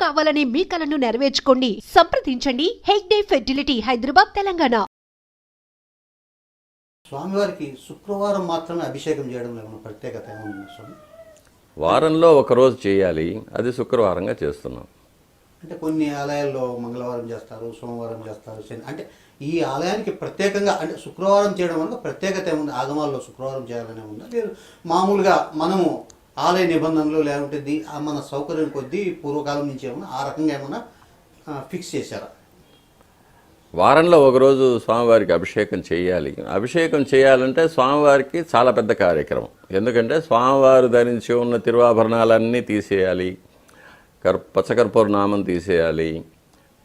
కావాలనే మీ కలను నెరవేర్చుకోండి. సంప్రదించండి. హెగ్డే ఫెర్టిలిటీ హైదరాబాద్ తెలంగాణ. స్వామివారికి శుక్రవారం మాత్రమే అభిషేకం చేయడంలో ఏమైనా ప్రత్యేకత ఏముంది స్వామి? వారంలో ఒకరోజు చేయాలి. అది శుక్రవారంగా చేస్తున్నాం. అంటే కొన్ని ఆలయాల్లో మంగళవారం చేస్తారు సోమవారం చేస్తారు శని అంటే ఈ ఆలయానికి ప్రత్యేకంగా అంటే శుక్రవారం చేయడం వల్ల ప్రత్యేకత ఏముంది? ఆగమాల్లో శుక్రవారం చేయాలనే ఉందా? లేదు మామూలుగా మనము ఆలయ నిబంధనలు లేకుంటే దీ- మన సౌకర్యం కొద్దీ పూర్వకాలం నుంచి ఏమన్నా ఆ రకంగా ఏమన్నా ఫిక్స్ చేశారా? వారంలో ఒకరోజు స్వామివారికి అభిషేకం చేయాలి. అభిషేకం చేయాలంటే స్వామివారికి చాలా పెద్ద కార్యక్రమం. ఎందుకంటే స్వామివారు ధరించి ఉన్న తిరువాభరణాలన్నీ తీసేయాలి. కర్ పచ్చకర్పూర నామం తీసేయాలి.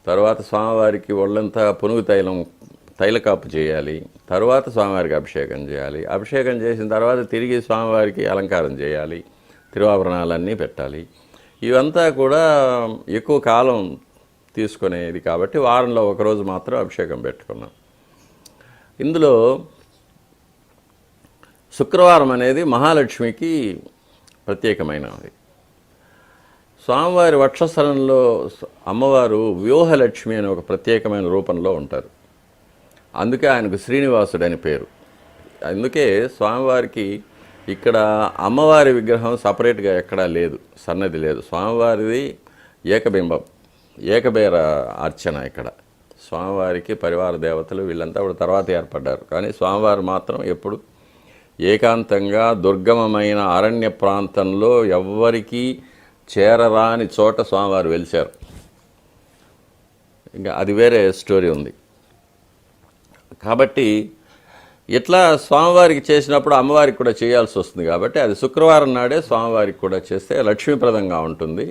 తర్వాత స్వామివారికి ఒళ్ళంతా పునుగు తైలం తైలకాపు చేయాలి. తర్వాత స్వామివారికి అభిషేకం చేయాలి. అభిషేకం చేసిన తర్వాత తిరిగి స్వామివారికి అలంకారం చేయాలి. తిరువాభరణాలన్నీ పెట్టాలి. ఇవంతా కూడా ఎక్కువ కాలం తీసుకునేది కాబట్టి వారంలో ఒకరోజు మాత్రం అభిషేకం పెట్టుకున్నాం. ఇందులో శుక్రవారం అనేది మహాలక్ష్మికి ప్రత్యేకమైనది. స్వామివారి వక్షస్థలంలో అమ్మవారు వ్యూహలక్ష్మి అనే ఒక ప్రత్యేకమైన రూపంలో ఉంటారు. అందుకే ఆయనకు శ్రీనివాసుడు అని పేరు. అందుకే స్వామివారికి ఇక్కడ అమ్మవారి విగ్రహం సపరేట్గా ఎక్కడా లేదు సన్నది లేదు. స్వామివారిది ఏకబింబం ఏకబేర అర్చన ఇక్కడ. స్వామివారికి పరివార దేవతలు వీళ్ళంతా కూడా తర్వాత ఏర్పడ్డారు. కానీ స్వామివారు మాత్రం ఎప్పుడు ఏకాంతంగా దుర్గమమైన అరణ్య ప్రాంతంలో ఎవ్వరికీ చేరరాని చోట స్వామివారు వెలిచారు ఇంకా అది వేరే స్టోరీ ఉంది. కాబట్టి ఇట్లా స్వామివారికి చేసినప్పుడు అమ్మవారికి కూడా చేయాల్సి వస్తుంది కాబట్టి అది శుక్రవారం నాడే స్వామివారికి కూడా చేస్తే లక్ష్మీప్రదంగా ఉంటుంది.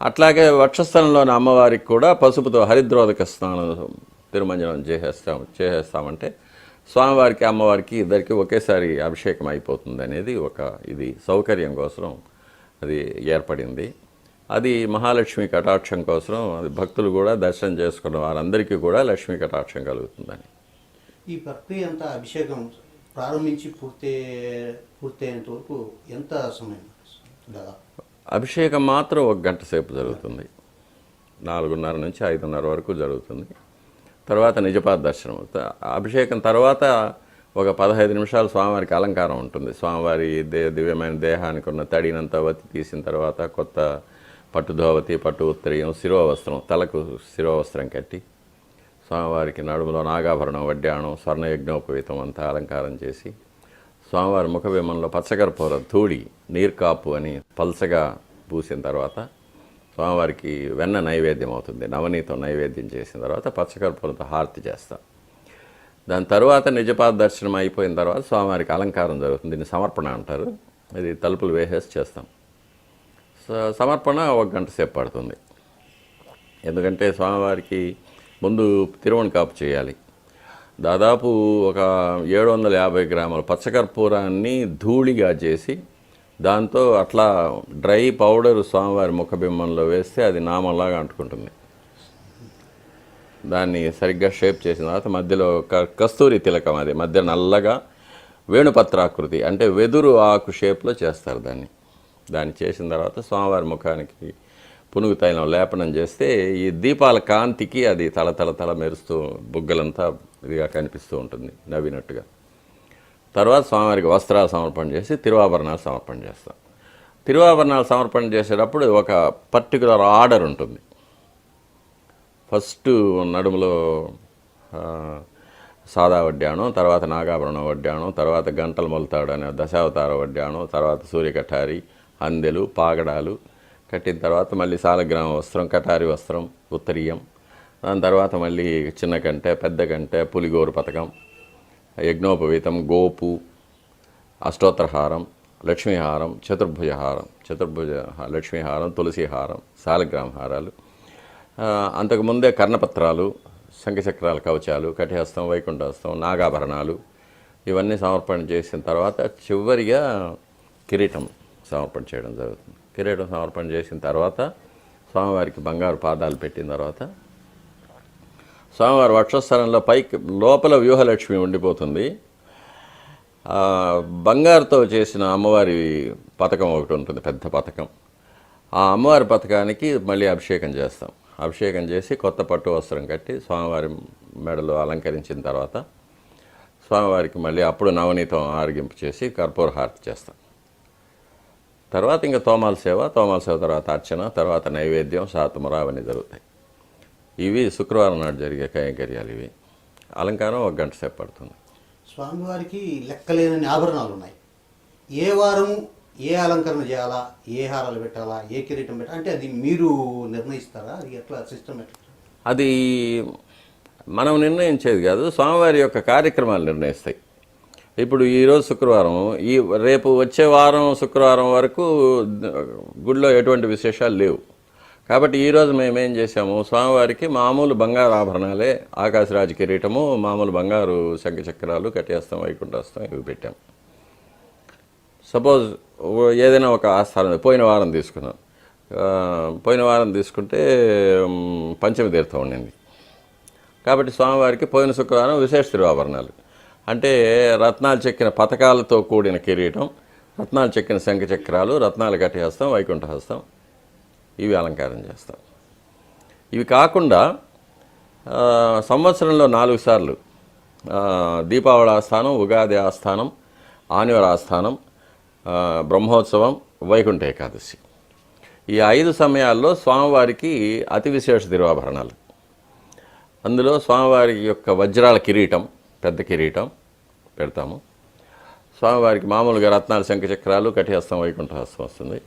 అట్లాగే వక్షస్థలంలోని అమ్మవారికి కూడా పసుపుతో హరిద్రోదక స్నానం తిరుమంజనం చేసేస్తాం చేసేస్తామంటే స్వామివారికి అమ్మవారికి ఇద్దరికి ఒకేసారి అభిషేకం అయిపోతుంది అనేది ఒక ఇది సౌకర్యం కోసం అది ఏర్పడింది. అది మహాలక్ష్మి కటాక్షం కోసం అది భక్తులు కూడా దర్శనం చేసుకున్న వారందరికీ కూడా లక్ష్మీ కటాక్షం కలుగుతుందని. ఈ ప్రక్రియ అంతా అభిషేకం ప్రారంభించి పూర్తి పూర్తయ్యేంత వరకు ఎంత సమయం దాదాపు? అభిషేకం మాత్రం ఒక గంట సేపు జరుగుతుంది. నాలుగున్నర నుంచి ఐదున్నర వరకు జరుగుతుంది. తర్వాత నిజపాద దర్శనం అభిషేకం తర్వాత ఒక పదహైదు నిమిషాలు స్వామివారికి అలంకారం ఉంటుంది. స్వామివారి దే దివ్యమైన దేహానికి ఉన్న తడినంత వత్తి తీసిన తర్వాత కొత్త పట్టు ధోవతి పట్టు ఉత్తరీయం శిరోవస్త్రం తలకు శిరోవస్త్రం కట్టి స్వామివారికి నడుములో నాగాభరణం వడ్డాణం స్వర్ణయజ్ఞోపవీతం అంతా అలంకారం చేసి స్వామివారి ముఖబింబంలో పచ్చకర్పూర తూడి నీర్కాపు అని పల్సగా పూసిన తర్వాత స్వామివారికి వెన్న నైవేద్యం అవుతుంది. నవనీతం నైవేద్యం చేసిన తర్వాత పచ్చకర్పూరంతో హారతి చేస్తాం. దాని తర్వాత నిజపాద దర్శనం అయిపోయిన తర్వాత స్వామివారికి అలంకారం జరుగుతుంది. దీన్ని సమర్పణ అంటారు. ఇది తలుపులు వేసేసి చేస్తాం. స- సమర్పణ ఒక గంట సేపు పడుతుంది. ఎందుకంటే స్వామివారికి ముందు తిరువణి కాపు చేయాలి. దాదాపు ఒక ఏడు వందల యాభై గ్రాముల పచ్చకర్పూరాన్ని ధూళిగా చేసి దాంతో అట్లా డ్రై పౌడర్ స్వామివారి ముఖబింబంలో వేస్తే అది నామంలాగా అంటుకుంటుంది. దాన్ని సరిగ్గా షేప్ చేసిన తర్వాత మధ్యలో క- కస్తూరి తిలకం అది మధ్య నల్లగా వేణుపత్రాకృతి అంటే వెదురు ఆకు షేప్లో చేస్తారు దాన్ని. దాన్ని చేసిన తర్వాత స్వామివారి ముఖానికి పునుగు తైలం లేపనం చేస్తే ఈ దీపాల కాంతికి అది తల తల తల మెరుస్తూ బుగ్గలంతా ఇదిగా కనిపిస్తూ ఉంటుంది నవ్వినట్టుగా. తర్వాత స్వామివారికి వస్త్రాలు సమర్పణ చేసి తిరువాభరణాలు సమర్పణ చేస్తాం. తిరువాభరణాలు సమర్పణ చేసేటప్పుడు ఒక పర్టికులర్ ఆర్డర్ ఉంటుంది. ఫస్ట్ నడుములో సాదా వడ్డాను తర్వాత నాగాభరణం వడ్డాను తర్వాత గంటలు మొలతాడు అనే దశావతార వడ్డాను తర్వాత సూర్యకఠారి అందెలు పాగడాలు కట్టిన తర్వాత మళ్ళీ సాలగ్రామ వస్త్రం కటారి వస్త్రం ఉత్తరీయం. దాని తర్వాత మళ్ళీ చిన్న కంటే పెద్ద కంటే పులిగోరు పథకం యజ్ఞోపవీతం గోపు అష్టోత్తరహారం లక్ష్మీహారం చతుర్భుజహారం చతుర్భుజ లక్ష్మీహారం తులసిహారం సాలగ్రామ హారాలు. అంతకుముందే కర్ణపత్రాలు శంఖచక్రాల కవచాలు కటిహస్తం వైకుంఠహస్తం నాగాభరణాలు ఇవన్నీ సమర్పణ చేసిన తర్వాత చివరిగా కిరీటం సమర్పణ చేయడం జరుగుతుంది. కిరీటం సమర్పణ చేసిన తర్వాత స్వామివారికి బంగారు పాదాలు పెట్టిన తర్వాత స్వామివారి వక్షస్థలంలో పైకి లోపల వ్యూహలక్ష్మి ఉండిపోతుంది. బంగారుతో చేసిన అమ్మవారి పథకం ఒకటి ఉంటుంది పెద్ద పథకం. ఆ అమ్మవారి పథకానికి మళ్ళీ అభిషేకం చేస్తాం. అభిషేకం చేసి కొత్త పట్టు వస్త్రం కట్టి స్వామివారి మెడలో అలంకరించిన తర్వాత స్వామివారికి మళ్ళీ అప్పుడు నవనీతం ఆరగింపు చేసి కర్పూర హారతి చేస్తాం. తర్వాత ఇంకా తోమాల సేవ తోమాల సేవ తర్వాత అర్చన తర్వాత నైవేద్యం సాతుమర అవన్నీ జరుగుతాయి. ఇవి శుక్రవారం నాడు జరిగే కైంకర్యాలు ఇవి. అలంకారం ఒక గంట సేపు పడుతుంది. స్వామివారికి లెక్కలేనన్ని ఆభరణాలు ఉన్నాయి. ఏ వారం ఏ అలంకరణ చేయాలా ఏ హారాలు పెట్టాలా ఏ కిరీటం పెట్టాలా అంటే అది మీరు నిర్ణయిస్తారా? అది ఎట్లా సిస్టమ్ ఎట్లా? అది మనం నిర్ణయించేది కాదు స్వామివారి యొక్క కార్యక్రమాలు నిర్ణయిస్తాయి. ఇప్పుడు ఈరోజు శుక్రవారం ఈ రేపు వచ్చే వారం శుక్రవారం వరకు గుడిలో ఎటువంటి విశేషాలు లేవు. కాబట్టి ఈరోజు మేము ఏం చేసాము స్వామివారికి మామూలు బంగారు ఆభరణాలే ఆకాశరాజు కిరీటము మామూలు బంగారు శంఖ చక్రాలు కట్టేస్తాం వైకుంఠాస్తాం ఇవి పెట్టాం. సపోజ్ ఏదైనా ఒక ఆస్థానం పోయిన వారం తీసుకున్నాం. పోయిన వారం తీసుకుంటే పంచమి తీర్థం ఉండింది. కాబట్టి స్వామివారికి పోయిన శుక్రవారం విశేష తిరువాభరణాలు. అంటే రత్నాలు చెక్కిన పథకాలతో కూడిన కిరీటం రత్నాలు చెక్కిన శంఖ చక్రాలు రత్నాలు కట్టి హస్తం వైకుంఠ హస్తం ఇవి అలంకారం చేస్తాం. ఇవి కాకుండా సంవత్సరంలో నాలుగు సార్లు దీపావళి ఆస్థానం ఉగాది ఆస్థానం ఆనివర ఆస్థానం బ్రహ్మోత్సవం వైకుంఠ ఏకాదశి. ఈ ఐదు సమయాల్లో స్వామివారికి అతి విశేష తిరువాభరణాలు అందులో స్వామివారి యొక్క వజ్రాల కిరీటం పెద్ద కిరీటం పెడతాము. స్వామివారికి మామూలుగా రత్నాలు శంఖచక్రాలు కఠిహస్తం వైకుంఠహస్తం వస్తుంది.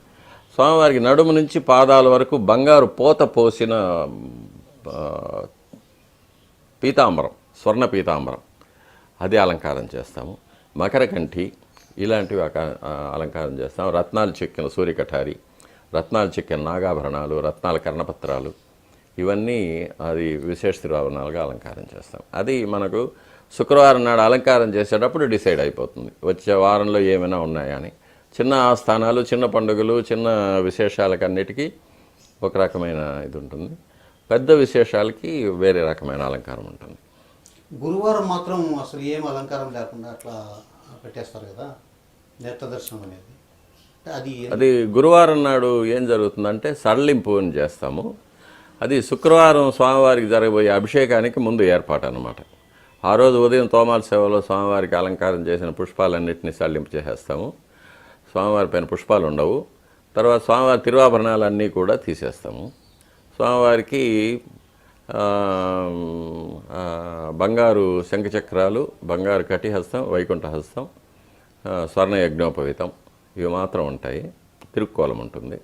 స్వామివారికి నడుము నుంచి పాదాల వరకు బంగారు పోత పోసిన పీతాంబరం స్వర్ణ పీతాంబరం. అది అలంకారం చేస్తాము. మకరకంఠి ఇలాంటివి అలంకారం చేస్తాం రత్నాలు చెక్కిన సూర్యకఠారి రత్నాలు చెక్కిన నాగాభరణాలు రత్నాల కర్ణపత్రాలు ఇవన్నీ అది విశేష తిరువాభరణాలుగా అలంకారం చేస్తాం. అది మనకు శుక్రవారం నాడు అలంకారం చేసేటప్పుడు డిసైడ్ అయిపోతుంది. వచ్చే వారంలో ఏమైనా ఉన్నాయా అని. చిన్న ఆస్థానాలు చిన్న పండుగలు చిన్న విశేషాలకన్నిటికీ ఒక రకమైన ఇది ఉంటుంది. పెద్ద విశేషాలకి వేరే రకమైన అలంకారం ఉంటుంది. గురువారం మాత్రం అసలు ఏం అలంకారం లేకుండా అట్లా పెట్టేస్తారు కదా నేత్ర దర్శనం అనేది. అది అది గురువారం నాడు ఏం జరుగుతుందంటే సడలింపు అని చేస్తాము. అది శుక్రవారం స్వామివారికి జరగబోయే అభిషేకానికి ముందు ఏర్పాటు అనమాట ఆ రోజు ఉదయం తోమాల సేవలో స్వామివారికి అలంకారం చేసిన పుష్పాలన్నింటినీ సడలింపు చేసేస్తాము. స్వామివారి పైన పుష్పాలు ఉండవు. తర్వాత స్వామివారి తిరువాభరణాలన్నీ కూడా తీసేస్తాము. స్వామివారికి బంగారు శంఖచక్రాలు బంగారు కటిహస్తం వైకుంఠహస్తం స్వర్ణ యజ్ఞోపవీతం ఇవి మాత్రం ఉంటాయి. తిరుక్కోలం ఉంటుంది.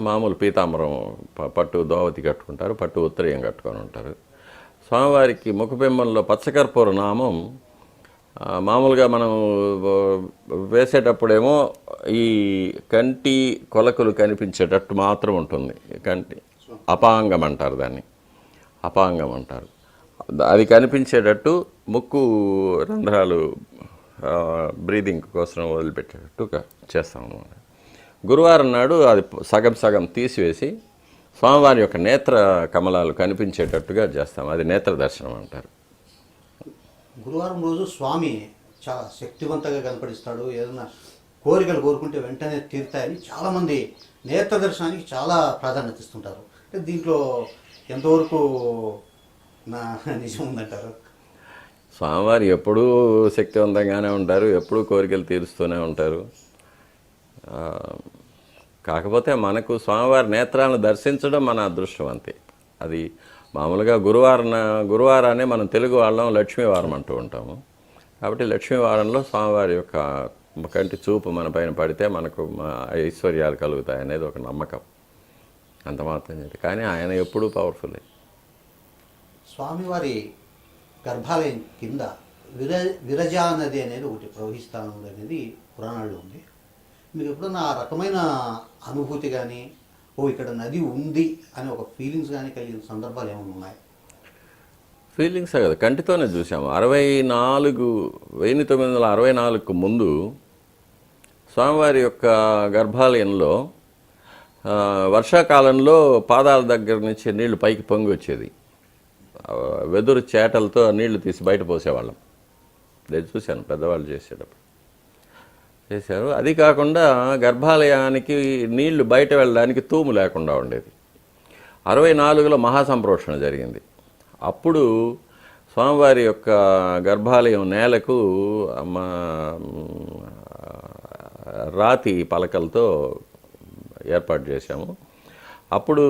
మామూలు పీతాంబరం పట్టు దోవతి కట్టుకుంటారు పట్టు ఉత్తరీయం కట్టుకొని ఉంటారు. స్వామివారికి ముఖబింబంలో పచ్చకర్పూర నామం మామూలుగా మనం వేసేటప్పుడేమో ఈ కంటి కొలకలు కనిపించేటట్టు మాత్రం ఉంటుంది. కంటి అపాంగం అంటారు దాన్ని. అపాంగం అంటారు. అది కనిపించేటట్టు ముక్కు రంధ్రాలు బ్రీదింగ్ కోసం వదిలిపెట్టేటట్టు చేస్తాం అన్నమాట. గురువారం నాడు అది సగం సగం తీసివేసి స్వామివారి యొక్క నేత్ర కమలాలు కనిపించేటట్టుగా చేస్తాం. అది నేత్ర దర్శనం అంటారు. గురువారం రోజు స్వామి చాలా శక్తివంతంగా కనపడిస్తాడు. ఏదైనా కోరికలు కోరుకుంటే వెంటనే తీరుతాయని చాలామంది నేత్ర దర్శనానికి చాలా ప్రాధాన్యత ఇస్తుంటారు. అంటే దీంట్లో ఎంతవరకు నా నిజం ఉందంటారు? స్వామివారు ఎప్పుడూ శక్తివంతంగానే ఉంటారు ఎప్పుడూ కోరికలు తీరుస్తూనే ఉంటారు. కాకపోతే మనకు స్వామివారి నేత్రాలను దర్శించడం మన అదృష్టం అంతే. అది మామూలుగా గురువారం గురువారాన్ని మనం తెలుగు వాళ్ళం లక్ష్మీవారం అంటూ ఉంటాము. కాబట్టి లక్ష్మీవారంలో స్వామివారి యొక్క కంటి చూపు మన పైన పడితే మనకు ఐశ్వర్యాలు కలుగుతాయి అనేది ఒక నమ్మకం. అంత మాత్రం చెప్పి కానీ ఆయన ఎప్పుడూ పవర్ఫుల్లే స్వామివారి గర్భాలయం కింద విర విరజా నది అనేది ఒకటి ప్రవహిస్తూ ఉంది అనేది పురాణాల్లో ఉంది. మీకు ఎప్పుడన్నా ఆ రకమైన అనుభూతి కానీ ఓ ఇక్కడ నది ఉంది అని ఒక ఫీలింగ్స్ కానీ కలిగిన సందర్భాలు ఏమైనా ఉన్నాయి? ఫీలింగ్స్ కదా. కంటితోనే చూసాము అరవై నాలుగు వెయ్యి తొమ్మిది వందల అరవై నాలుగుకు ముందు స్వామివారి యొక్క గర్భాలయంలో వర్షాకాలంలో పాదాల దగ్గర నుంచి నీళ్ళు పైకి పొంగి వచ్చేది. వెదురు చేటలతో నీళ్ళు తీసి బయట పోసేవాళ్ళం. నేను చూశాను పెద్దవాళ్ళు చేసేటప్పుడు. చేశారు. అది కాకుండా గర్భాలయానికి నీళ్ళు బయట వెళ్ళడానికి తూము లేకుండా ఉండేది. అరవై నాలుగులో మహాసంప్రోషణ జరిగింది. అప్పుడు స్వామివారి యొక్క గర్భాలయం నేలకు మా రాతి పలకలతో ఏర్పాటు చేశాము. అప్పుడు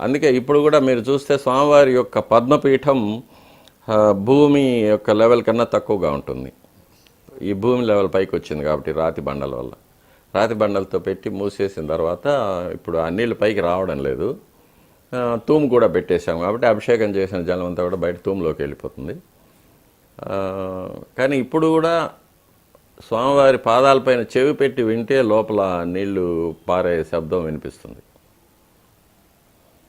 అందుకే ఇప్పుడు కూడా మీరు చూస్తే స్వామివారి యొక్క పద్మపీఠం భూమి యొక్క లెవెల్ కన్నా తక్కువగా ఉంటుంది. ఈ భూమి లెవెల్ పైకి వచ్చింది కాబట్టి రాతి బండల వల్ల. రాతి బండలతో పెట్టి మూసేసిన తర్వాత ఇప్పుడు ఆ నీళ్ళు పైకి రావడం లేదు. తూము కూడా పెట్టేశాం కాబట్టి అభిషేకం చేసిన జలం అంతా కూడా బయట తూములోకి వెళ్ళిపోతుంది. కానీ ఇప్పుడు కూడా స్వామివారి పాదాలపైన చెవి పెట్టి వింటే లోపల నీళ్ళు పారే శబ్దం వినిపిస్తుంది.